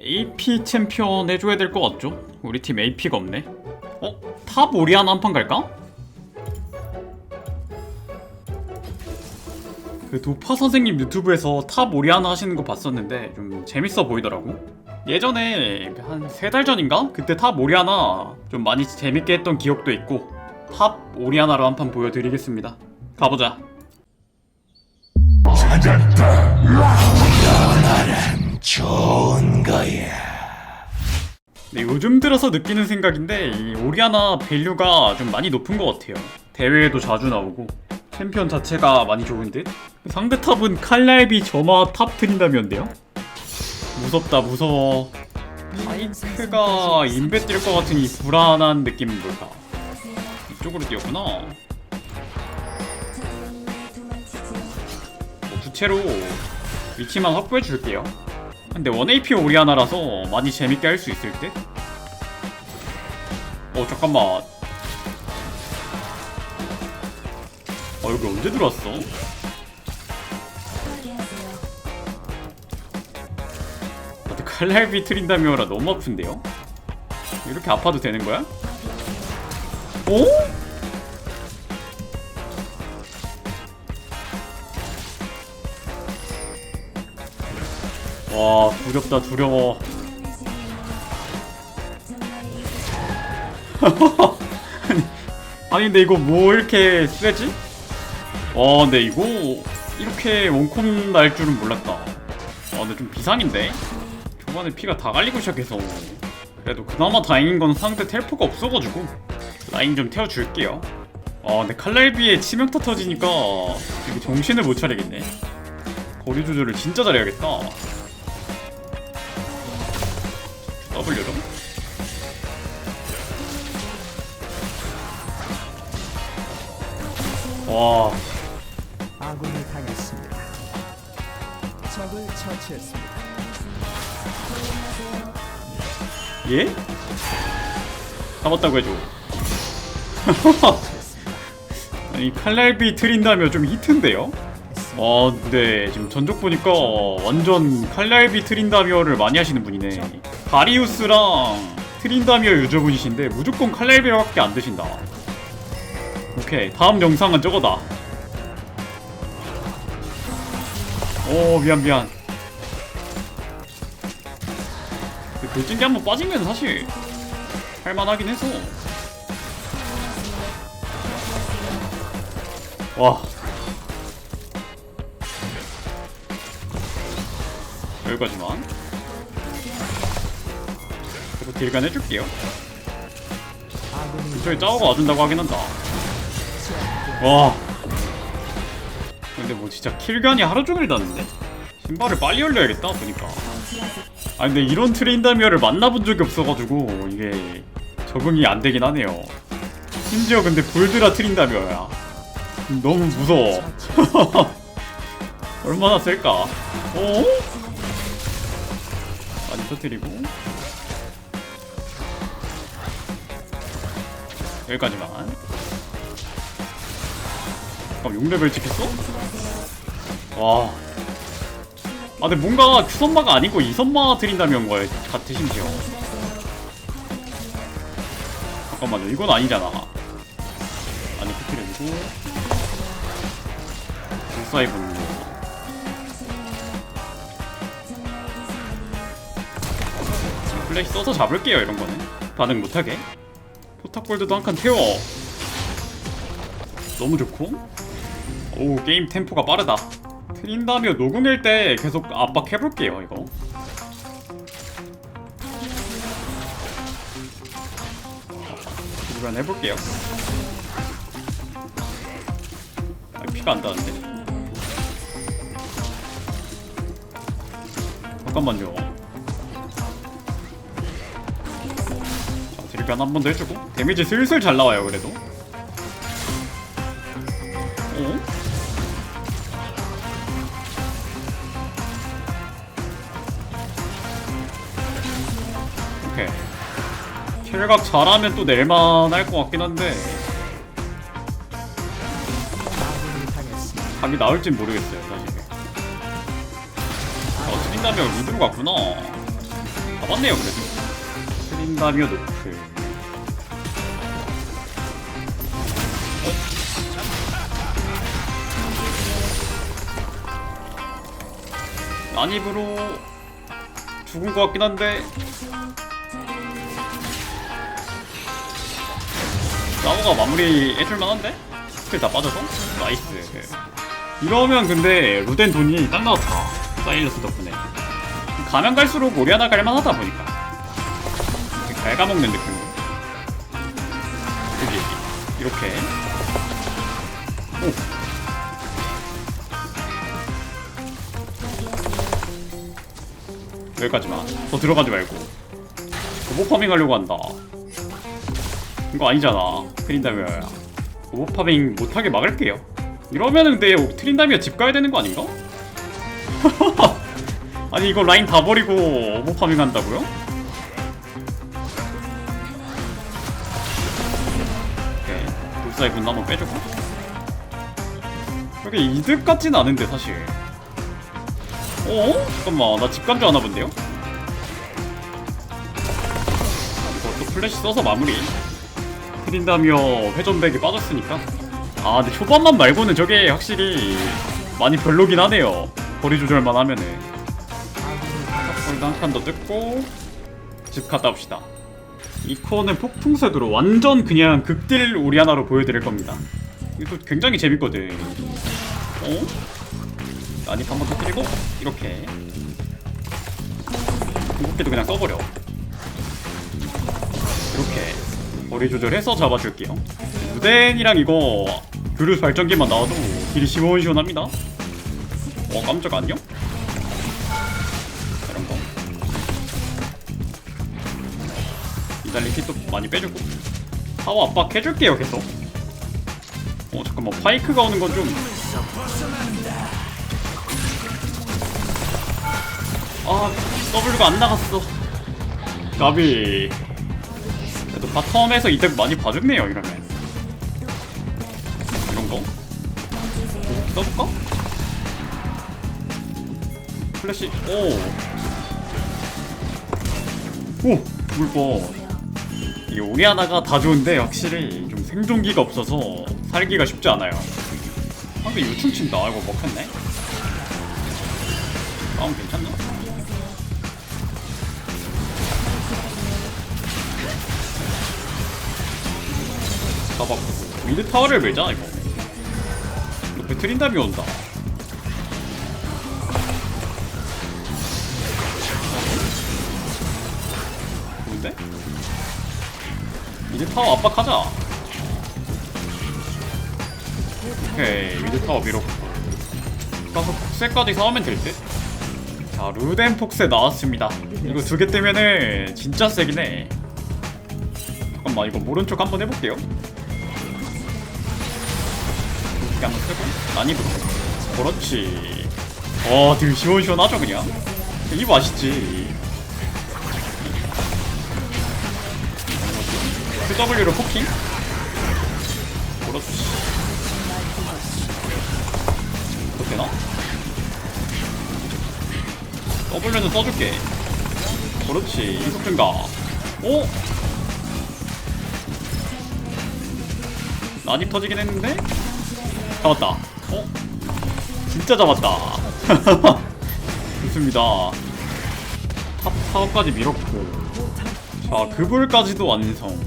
AP 챔피언 해줘야 될 것 같죠? 우리 팀 AP가 없네. 어? 탑 오리아나 한 판 갈까? 그 도파 선생님 유튜브에서 탑 오리아나 하시는 거 봤었는데 좀 재밌어 보이더라고. 예전에 한 세 달 전인가? 그때 탑 오리아나 좀 많이 재밌게 했던 기억도 있고 탑 오리아나로 한 판 보여드리겠습니다. 가보자. 좋은 거야. 네, 요즘 들어서 느끼는 생각인데 이 오리아나 밸류가 좀 많이 높은 것 같아요. 대회에도 자주 나오고 챔피언 자체가 많이 좋은 듯. 상대 탑은 칼날비 점화 탑 트린다면데요. 무섭다 무서워. 파이크가 인베 뛸 것 같은 이 불안한 느낌은 뭘까? 이쪽으로 뛰었구나. 뭐 부채로 위치만 확보해 줄게요. 근데 1AP 오리아나라서 많이 재밌게 할 수 있을 듯? 어 잠깐만 어 여기 언제 들어왔어? 나도 칼날비 트린다미어라 너무 아픈데요? 이렇게 아파도 되는 거야? 어? 와 두렵다 두려워. 아니, 아니 근데 이거 뭐 이렇게 세지? 와 근데 이거 이렇게 원콤 날 줄은 몰랐다. 아 근데 좀 비상인데? 초반에 피가 다 갈리고 시작해서. 그래도 그나마 다행인 건 상대 텔포가 없어가지고 라인 좀 태워줄게요. 아 근데 칼날비에 치명타 터지니까 이게 정신을 못 차리겠네. 거리 조절을 진짜 잘해야겠다 W로 와 아군이 당했습니다. 적을 처치했습니다. 예? 잡았다고 해줘 아니 칼날비 트린다며 좀 히트인데요? 아 근데 지금 전적 보니까 완전 칼날비 트린다미어를 많이 하시는 분이네 바리우스랑 트린다미어 유저분이신데 무조건 칼날비밖에 안 드신다. 오케이 다음 영상은 저거다. 오 미안 미안. 그 돌진기 한번 빠지면 사실 할만하긴 해서. 와. 여기까지만 그래서 딜간 해줄게요. 저기 짜오가 와준다고 하긴 한다. 와. 근데 뭐 진짜 킬간이 하루 종일 닿는데? 신발을 빨리 올려야겠다 보니까. 아 근데 이런 트레인다미어를 만나본 적이 없어가지고 이게 적응이 안 되긴 하네요. 심지어 근데 볼드라 트린다미어야. 너무 무서워. 얼마나 셀까? 어? 많이 터뜨리고 여기까지만. 잠깐 6레벨 찍혔어? 와. 아 근데 뭔가 Q선마가 아니고 2선마 드린다면 거에 같아 심지어 잠깐만요. 이건 아니잖아. 아니 그트레이고. 불사의 분노 플래시 써서 잡을게요 이런 거는. 반응 못하게 포탑골드도 한 칸 태워. 너무 좋고. 오 게임 템포가 빠르다. 트린다며 녹음일 때 계속 압박해볼게요 이거. 이번 해볼게요. 아, 피가 안 닿는데. 잠깐만요 변 한 번 더 해주고 데미지 슬슬 잘 나와요 그래도 어? 오케이. 킬각 잘하면 또 낼만 할 것 같긴 한데. 답이 나올진 모르겠어요 사실 어, 트린다면 루드로 갔구나 잡았네요 그래도 트린다미어 노플 난입으로 죽은 것 같긴 한데. 나무가 마무리 해줄만 한데? 스킬 다 빠져서? 나이스. 이러면 근데 루덴 돈이 딱 나왔다. 사일러스 덕분에. 가면 갈수록 오리아나 갈만 하다 보니까. 갉아먹는 느낌으로. 여기 이렇게 여기까지만. 더 들어가지 말고. 로봇 파밍 하려고 한다. 이거 아니잖아. 트린다미어야. 로봇 파밍 못하게 막을게요. 이러면은 근데 트린다미어 집 가야 되는 거 아닌가? 아니 이거 라인 다 버리고 로봇 파밍 한다고요? 오케이. 불사의 군 한번 빼주고. 그렇게 이득 같진 않은데 사실 어? 잠깐만 나 집 간 줄 아나 본데요? 또 플래시 써서 마무리 트린다미어 회전백이 빠졌으니까 아 근데 초반만 말고는 저게 확실히 많이 별로긴 하네요 거리 조절만 하면은 일단 한칸 더 뜯고 집 갔다 옵시다 이 코어는 폭풍색으로 완전 그냥 극딜 오리아나로 보여드릴 겁니다 이거 굉장히 재밌거든 어? 난입 한번 터뜨리고 이렇게. 무겁게도 그냥 써버려. 이렇게. 거리 조절해서 잡아줄게요. 무덴이랑 이거 그릇 발전기만 나와도 딜이 시원시원합니다. 어 깜짝 안녕? 이런 거. 이달리 kit도 많이 빼주고. 파워 압박 해줄게요 계속. 어 잠깐만. 파이크가 오는 건좀 아 W가 안 나갔어. 나비 그래도 바텀에서 이득 많이 봐줬네요 이러면. 이런 거 써볼까? 플래시 오 오 물고 이 오리아나가 다 좋은데 확실히 좀 생존기가 없어서 살기가 쉽지 않아요. 아 근데 유충 친다. 이거 먹혔네. 싸움 괜찮나? 잡았고 미드 타워를 밀자 이거. 옆에 트린답이 온다. 좋은데? 미드 타워 압박하자. 오케이 미드 타워 밀었고 가서 폭세까지 싸우면 될 듯? 자 루덴 폭세 나왔습니다. 이거 두 개 뜨면은 진짜 세긴 해. 잠깐만 이거 모른 척 한번 해볼게요 이렇게 한번 쓰고 난입으로 그렇지. 어 되게 시원시원하죠 그냥? 이 맛있지? QW로 포킹? 그렇지. 이거 되나? W는 써줄게. 그렇지. 이속 증가. 오? 난입 터지긴 했는데 잡았다. 어? 진짜 잡았다. 좋습니다. 탑 타워까지 밀었고. 자 그불까지도 완성.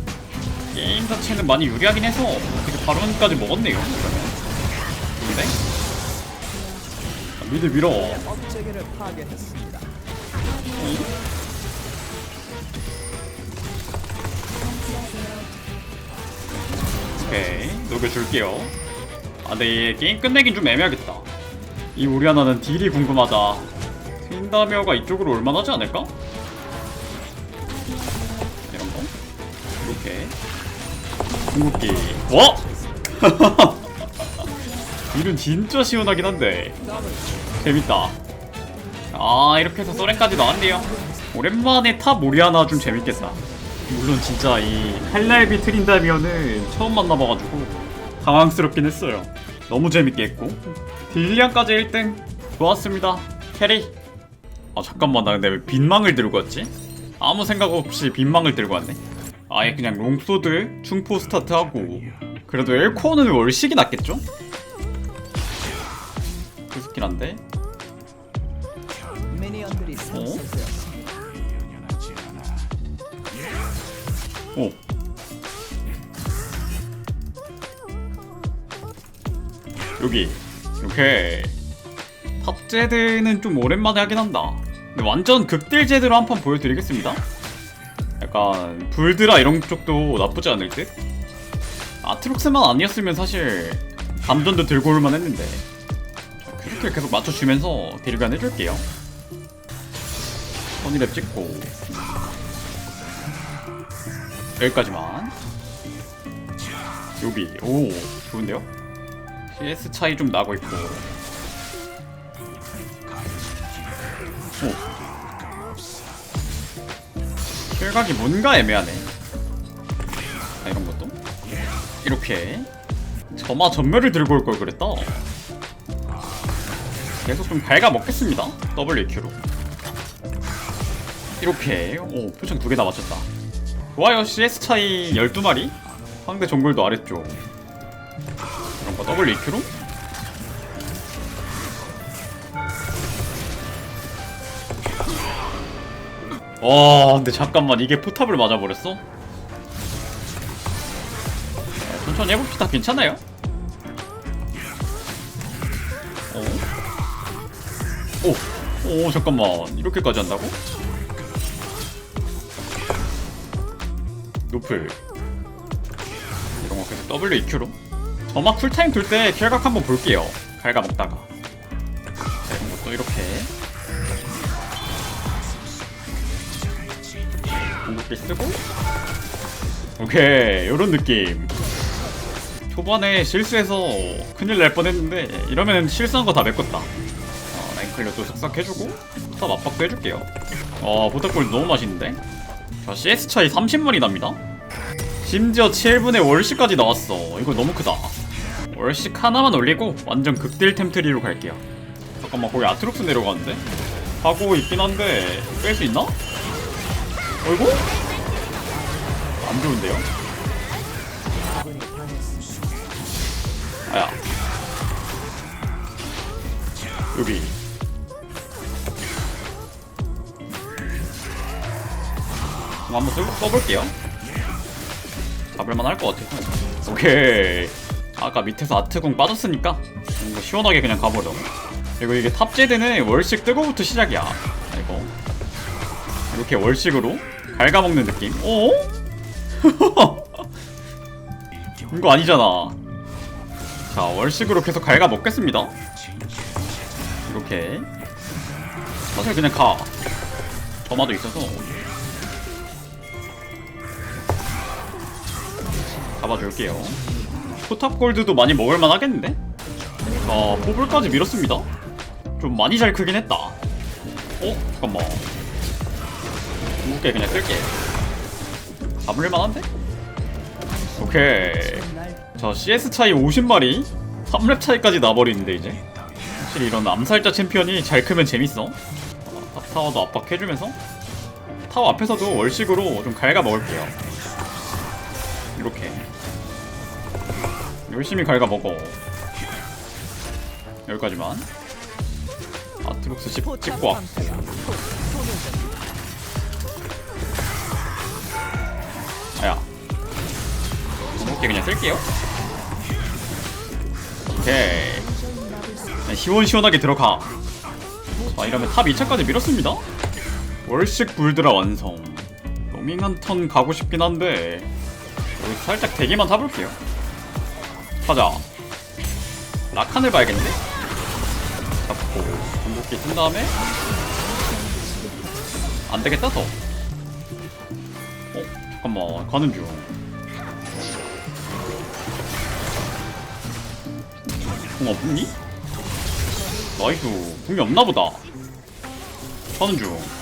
게임 자체는 많이 유리하긴 해서 되게 바론까지 먹었네요. 그러면 근데? 자, 미드 밀어. 오케이. 녹여줄게요 아 근데 얘 게임 끝내긴 좀 애매하겠다. 이 우리하나는 딜이 궁금하다. 틴다미어가 이쪽으로 올만하지 않을까? 이런 거? 이렇게. 궁극기. 와! 딜은 진짜 시원하긴 한데. 재밌다. 아 이렇게 해서 소렌까지 나왔네요. 오랜만에 탑 오리아나 좀 재밌겠다. 물론 진짜 이 할날비 트린다미어는 처음 만나봐가지고 당황스럽긴 했어요. 너무 재밌게 했고 딜리안까지 1등 좋았습니다. 캐리. 아 잠깐만 나 근데 왜 빈망을 들고 왔지? 아무 생각 없이 빈망을 들고 왔네 아예 그냥 롱소드 충포 스타트하고 그래도 엘코어는 월식이 낫겠죠? 그 스킬 한데 상승되었습니다. 오 여기. 이렇게 탑제드는 좀 오랜만에 하긴 한다. 근데 완전 극딜 제드로 한 판 보여드리겠습니다. 약간 불드라 이런 쪽도 나쁘지 않을 듯? 아트록스만 아니었으면 사실 감전도 들고 올만 했는데. 큐리를 계속 맞춰주면서 딜간 해줄게요. 선이랩 찍고. 여기까지만. 여기. 오 좋은데요? CS 차이 좀 나고 있고. 오. 킬각이 뭔가 애매하네. 아 이런 것도? 이렇게. 점화 전멸을 들고 올 걸 그랬다. 계속 좀 갉아 먹겠습니다. WQ로. 이렇게. 오 표창 두 개 다 맞췄다. 좋아요. CS 차이 12마리. 상대 정글도 아래쪽 이런 거 WQ로 와 근데 잠깐만 이게 포탑을 맞아버렸어? 자, 천천히 해봅시다 괜찮아요? 어? 오, 오 잠깐만 이렇게까지 한다고? 노플 이런 거 계속 WEQ로 저막 쿨타임 돌 때 킬각 한번 볼게요. 갈가 먹다가. 자, 이런 것도 이렇게. 공격기 쓰고. 오케이 요런 느낌. 초반에 실수해서 큰일 날 뻔했는데 이러면 실수한 거 다 메꿨다. 어, 라인 클리어도 싹싹 해주고 탑 압박도 해줄게요. 어 보탁골 너무 맛있는데? 자 CS 차이 30만이 납니다. 심지어 7분에 월시까지 나왔어. 이거 너무 크다 월식 하나만 올리고 완전 극딜 템 트리로 갈게요 잠깐만 거기 아트록스 내려가는데? 하고 있긴 한데 뺄 수 있나? 어이구? 안 좋은데요? 아야 여기 한번 쓰, 써볼게요 잡을만 할 것 같아서 오케이 아까 밑에서 아트궁 빠졌으니까 이거 시원하게 그냥 가버려. 그리고 이게 탑제드는 월식 뜨고부터 시작이야. 이거 이렇게 월식으로 갉아먹는 느낌. 어? 이거 아니잖아. 자 월식으로 계속 갉아먹겠습니다. 이렇게. 사실 그냥 가. 점화도 있어서. 잡아줄게요 포탑 골드도 많이 먹을만 하겠는데? 자 포블까지 밀었습니다. 좀 많이 잘 크긴 했다. 어? 잠깐만. 궁극기 그냥 쓸게. 잡을만한데? 오케이. 자 CS 차이 50마리. 3렙 차이까지 나버리는데 이제? 확실히 이런 암살자 챔피언이 잘 크면 재밌어. 어, 탑 타워도 압박해주면서? 타워 앞에서도 월식으로 좀 갉아 먹을게요 열심히 갉아 먹어. 여기까지만. 아트록스 집 찍고 왔고. 아야. 이렇게 그냥 쓸게요. 오케이. 그냥 시원시원하게 들어가. 자 이러면 탑 2차까지 밀었습니다. 월식 불드라 완성. 로밍 한 턴 가고 싶긴 한데 여기 살짝 대기만 타볼게요 가자. 라칸을 봐야겠네. 잡고 공격기 쓴 다음에. 안되겠다 더. 어? 잠깐만. 가는 중. 공 없니? 나이스. 공이 없나보다. 가는 중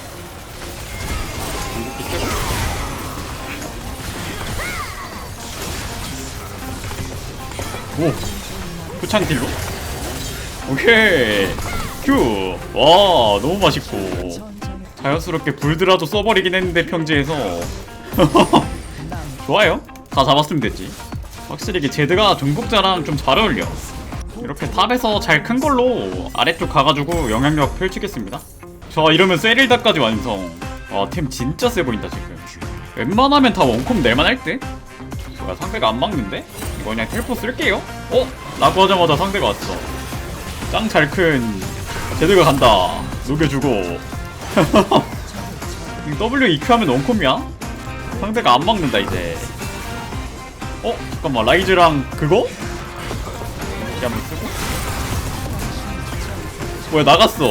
오. 표창 딜로 오케이. 큐와 너무 맛있고. 자연스럽게 불드라도 써버리긴 했는데 평지에서. 좋아요. 다 잡았으면 됐지. 확실히 이게 제드가 중국자랑 좀 잘 어울려. 이렇게 탑에서 잘 큰 걸로 아래쪽 가가지고 영향력 펼치겠습니다. 저 이러면 세릴다까지 완성. 와템 진짜 세 보인다 지금. 웬만하면 다 원콤 낼만할 듯? 뭐야 상대가 안 막는데? 이거 그냥 텔포 쓸게요 어? 라고 하자마자 상대가 왔어 짱 잘 큰 제드가 간다 녹여주고 W EQ 하면 원콤이야? 상대가 안 막는다 이제 어? 잠깐만 라이즈랑 그거? 이렇게 한번 쓰고 뭐야 나갔어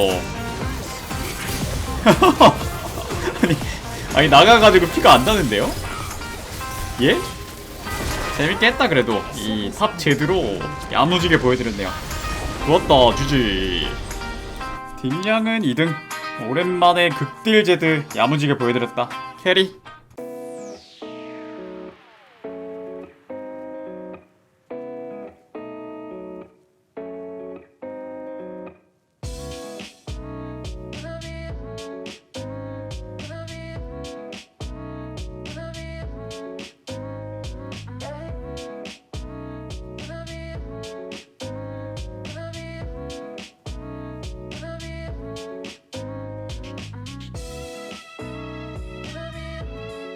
아니 아니 나가가지고 피가 안 나는데요? 예? 재밌게 했다 그래도. 이탑 제드로 야무지게 보여드렸네요. 좋았다 주지. 딜량은 2등. 오랜만에 극딜 제드 야무지게 보여드렸다. 캐리